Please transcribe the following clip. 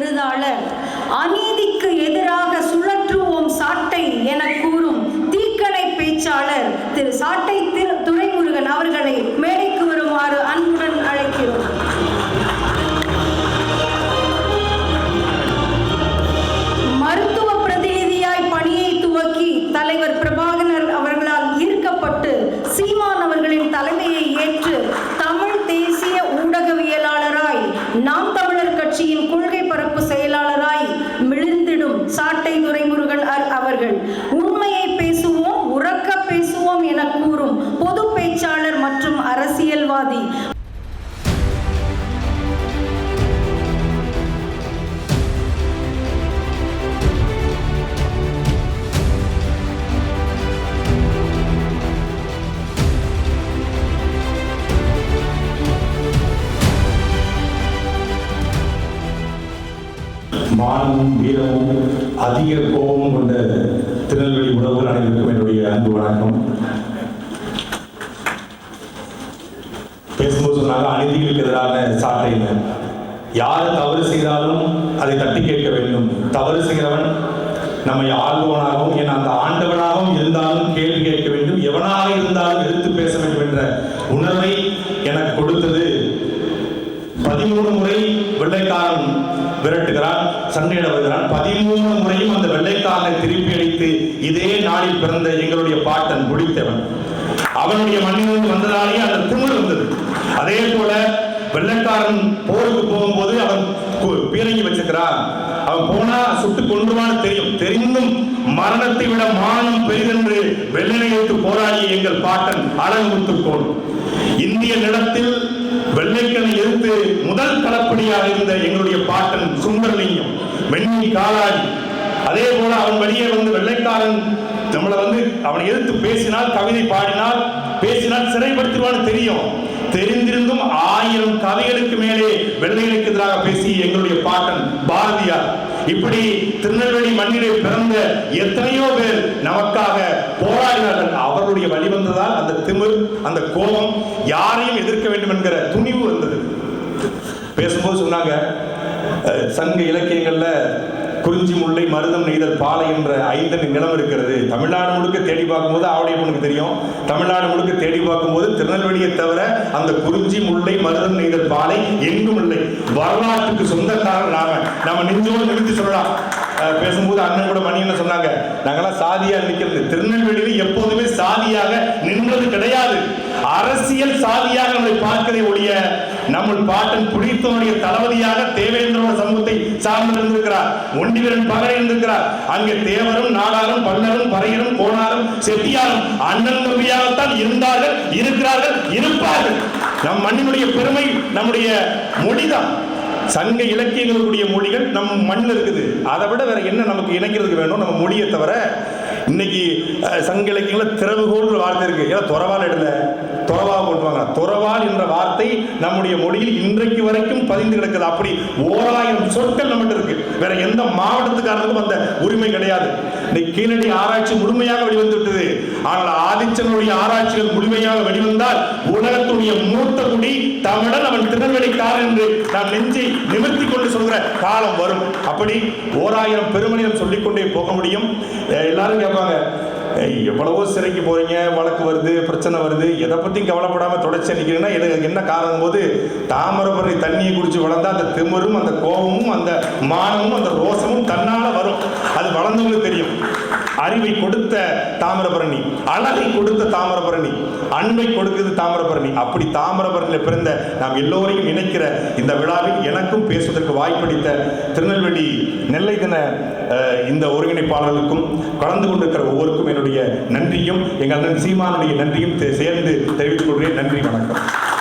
விருதாளர் அநீதிக்கு எதிராக சுழற்றுவோம் சாட்டை என கூறும் தீக்கடை பேச்சாளர் திரு சாட்டை உண்மையை பேசுவோம் உறக்க பேசுவோம் என கூறும் பொது பேச்சாளர் மற்றும் அரசியல்வாதி. மானமும் வீரமும் அதிக கோபம் கொண்ட அனைவருக்கும் என்னுடைய அன்பு வணக்கம். பேசும்போது சொன்னாங்க அநீதிகளுக்கு எதிரான சாட்டைன்னு யார் தவறு செய்தாலும் அதை தட்டி கேட்க வேண்டும். தவறு செய்கிறவன் நம்மை ஆள்பவனாகவும் ஏன்னா அந்த முறை வெள்ளைக்காரன் விரட்டுகிறான் சண்டையிட வருகிறான். பதிமூணு முறையும் அந்த வெள்ளைக்காரனை திருப்பி அடித்து இதே நாளில் பிறந்த எங்களுடைய பாட்டன் குடித்தவன். அவனுடைய மண்ணிலிருந்து வந்ததாலேயே அந்த திமிழ் வந்தது அதே போல வெள்ளைக்காரன் போருக்கு போகும்போது அவன் பீரங்கி வச்சுக்கிறான் அவன் போனா சுட்டு கொண்டுவான்னு தெரியும். தெரிந்தும் மரணத்தை விட மானம் பெரிதென்று வெள்ளனை வைத்து போராடிய எங்கள் பாட்டன் அழகு அழகுமுத்துக்கோள் இந்திய நிலத்தில் முதல் தளப்படியாக இருந்த எங்களுடைய பாட்டன் சுந்தரலிங்கம் வெண்ணி காலாடி. அதே போல அவன் வழியே வந்து வெள்ளைக்காரன் நம்மளை வந்து அவனை எதிர்த்து பேசினால் கவிதை பாடினால் பேசினால் சிறைப்படுத்துவான்னு தெரியும். தெரிந்திருந்தும் ஆயிரம் கதைகளுக்கு மேலே வெள்ளைகளுக்கு எதிராக பேசி எங்களுடைய பாட்டன் பாரதியார். இப்படி திருநெல்வேலி மண்ணிலே பிறந்த எத்தனையோ பேர் நமக்காக போராடினார்கள். அவருடைய வழி வந்ததால் அந்த திமிர் அந்த கோபம் யாரையும் எதிர்க்க வேண்டும் என்கிற துணிவு வந்தது. பேசும்போது சொன்னாங்க சங்க இலக்கியங்களில் குறிஞ்சி முல்லை மருதம் நெய்தல் பாலை என்ற ஐந்தனை நிலம் இருக்கிறது. தமிழ்நாடு முழுக்க தேடி பார்க்கும்போது ஆவுடைய பொண்ணுக்கு தெரியும். தமிழ்நாடு முழுக்க தேடி பார்க்கும்போது திருநெல்வேலியை தவிர அந்த குறிஞ்சி முல்லை மருதம் நெய்தல் பாலை எங்கும் இல்லை. வரலாற்றுக்கு சொந்தக்காரர் நாம. நம்ம நெஞ்சோடு நிறுத்தி சொல்லலாம். பேசும்போது அண்ணன் கூட மணி என்ன சொன்னாங்க நாங்கெல்லாம் சாதியாக நிற்கிறது திருநெல்வேலியில் எப்போதுமே சாதியாக நின்றது கிடையாது. அரசியல் சாதியாக நம்மை பார்க்கிறதை ஒழிய நம்ம பாட்டன் புடித்தவனுடைய தளபதியாக தேவேந்திரோட சமூகத்தை சார்ந்திருந்திருக்கிறார் ஒண்டிவரன் ஒண்டிவீரன் பகை இருந்திருக்கிறார் அங்கே தேவரும் நாடாரும் பல்லரும் பறையரும் கோணாரும் செட்டியாரும் அண்ணன் தம்பியாகத்தான் இருந்தார்கள் இருக்கிறார்கள் இருப்பார்கள். நம் மண்ணினுடைய பெருமை நம்முடைய மொழிதான். சங்க இலக்கியங்களுடைய மொழிகள் நம் மண்ணில் இருக்குது. அதை விட வேற என்ன நமக்கு இணைக்கிறதுக்கு வேணும்? நம்ம மொழியை தவிர இன்னைக்கு சங்க இலக்கியங்களில் திறவுகோல் வார்த்தை இருக்கு. ஏன்னா துறவால் இடல துறவா போட்டுவாங்க துறவால் என்ற வார்த்தை நம்முடைய மொழியில் இன்றைக்கு வரைக்கும் பதிந்து கிடக்குது. அப்படி ஓராயிரம் சொற்கள் நம்மகிட்ட இருக்கு. வேற எந்த மாவட்டத்துக்காரனுக்கும் அந்த உரிமை கிடையாது. இன்னைக்கு கீழடி ஆராய்ச்சி முழுமையாக வெளிவந்துவிட்டது. ஆனால் ஆதிச்சனுடைய ஆராய்ச்சிகள் முழுமையாக வெளிவந்தால் உலகத்துடைய மூத்த குடி தமிழன் அவன் திருநெல்வேலிக்காரன் என்று நான் நெஞ்சை நிமிர்த்தி கொண்டு சொல்கிற காலம் வரும். அப்படி ஓராயிரம் பெருமனிதம் சொல்லிக்கொண்டே போக முடியும். எல்லாரும் கேட்பாங்க எவ்வளவோ சிறைக்கு போறீங்க வழக்கு வருது பிரச்சனை வருது எதை பற்றியும் கவலைப்படாமல் தொடர்ச்சி நிற்கிறீங்கன்னா எனக்கு என்ன காரணம்? போது தாமரபரணி தண்ணியை குடிச்சு வளர்ந்தா அந்த திமிரும் அந்த கோபமும் அந்த மானமும் அந்த ரோ தன்னால வரும் அது வளர்ந்தவங்களுக்கு தெரியும் அறிவை கொடுத்த தாமிரபரணி அழகை கொடுத்த தாமிரபரணி அன்பை கொடுக்குது தாமிரபரணி. அப்படி தாமிரபரணியில் பிறந்த நாம் எல்லோரையும் இணைக்கிற இந்த விழாவில் எனக்கும் பேசுவதற்கு வாய்ப்பளித்த திருநெல்வேலி நெல்லை தின இந்த ஒருங்கிணைப்பாளர்களுக்கும் கலந்து கொண்டிருக்கிற ஒவ்வொருக்கும் என்னுடைய நன்றியும் எங்கள் அண்ணன் சீமானுடைய நன்றியும் சேர்ந்து தெரிவித்துக் கொள்கிறேன். நன்றி வணக்கம்.